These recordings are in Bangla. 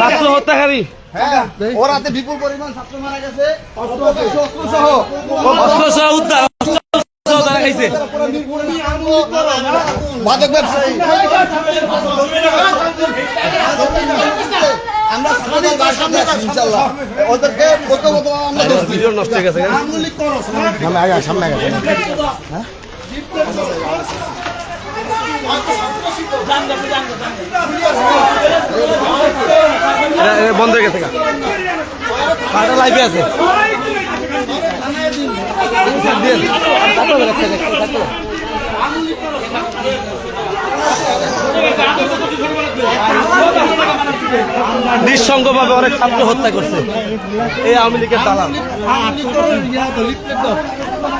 ছাত্র হত্যাকারী হ্যাঁ, ওর বিপুল পরিমাণ ছাত্র মারা গেছে। অস্ত্র অস্ত্র সহ অস্ত্র সহ উদ্ধার অস্ত্র সহ তারা খাইছে মাদক ব্যবসায়ী আমরা সামনে ওদেরকে নষ্ট হয়ে গেছে বন্ধ হয়ে গেছে লাইভে আছে। নিঃসঙ্গভাবে অনেক ছাত্র হত্যা করছে। এই আওয়ামী লীগের দালাল।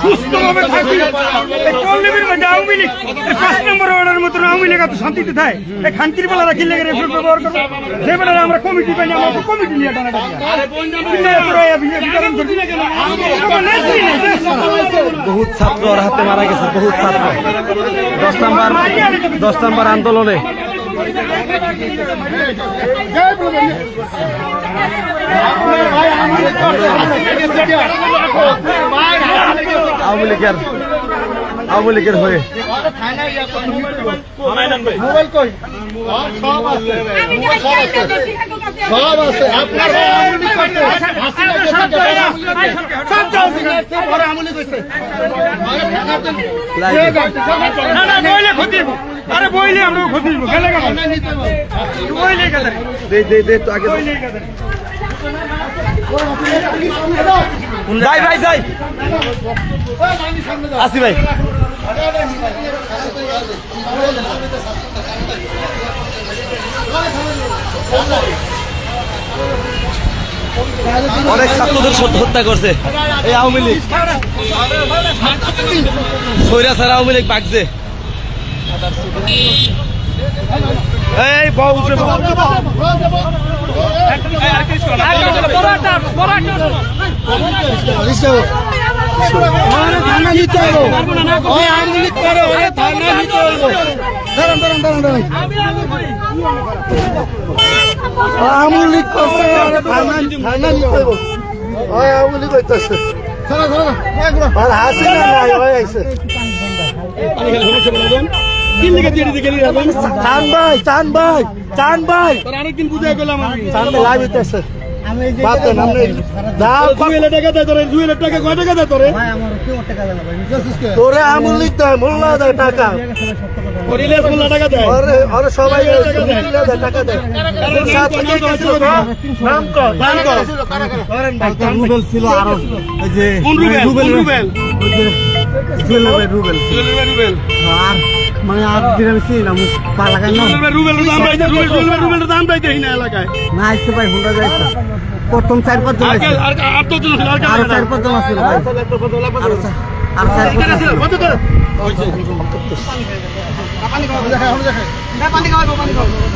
সুস্থভাবে শান্তিতে থাকে এই খানকির বেলারা কি লেগে ব্যবহার করব যে বেলারা আমরা কমিটি পাই আমরা কমিটি নিয়ে বহুত ছাত্র ওর হাতে মারা গেছে বহুত ছাত্র। দশ নাম্বার দশ নাম্বার আন্দোলনে। আওয়ামী লীগের আওয়ামী লীগের হয়ে। সব আছে। আপনার আরে বইলে আমরা ক্ষতি গেলে বইলে গেলে দে দে দে তো আগে বইলে গেলে যাই, ভাই, যাই। আসি, ভাই। অনেক ছাত্রদের হত্যা করছে। এই আওয়ামী লীগ। সৈরা ছাড়া আওয়ামী লীগ বাগছে। এই বউ উঠে। থানা নিতে ওরে থানা নিতে হইব দাঁড়ান দাঁড়ান দাঁড়ান। আমলি করছে ওই আমলি আর হাসিনা নাই ওই আইছে চান ভাই চান ভাই চান ভাই। আরেকদিন বুঝে গেলাম আমি। চান ভাই লাইভ হইতেছে। ছিল আরও ওই যে রুবেল রুবেল ভাই রুবেল জুয়েলের ভাই রুবেল আর মানে আর দিন আমি চিনি না। মুখ পা লাগাই না জুয়েলের ভাই রুবেল দাম পাইতে রুবেল জুয়েলের ভাই রুবেলের দাম পাইতে হিনা এলাকায়। না আসছে ভাই হুন্ডা যাইছে। প্রথম চার পাঁচ জন আছে আর আর তো জন আর আরও চার পাঁচ জন আছে ভাই। আরও চার পাঁচ জন। কত করে পানি খাওয়াবো দেখা এখন দেখা পানি খাওয়াবো পানি খাওয়াবো।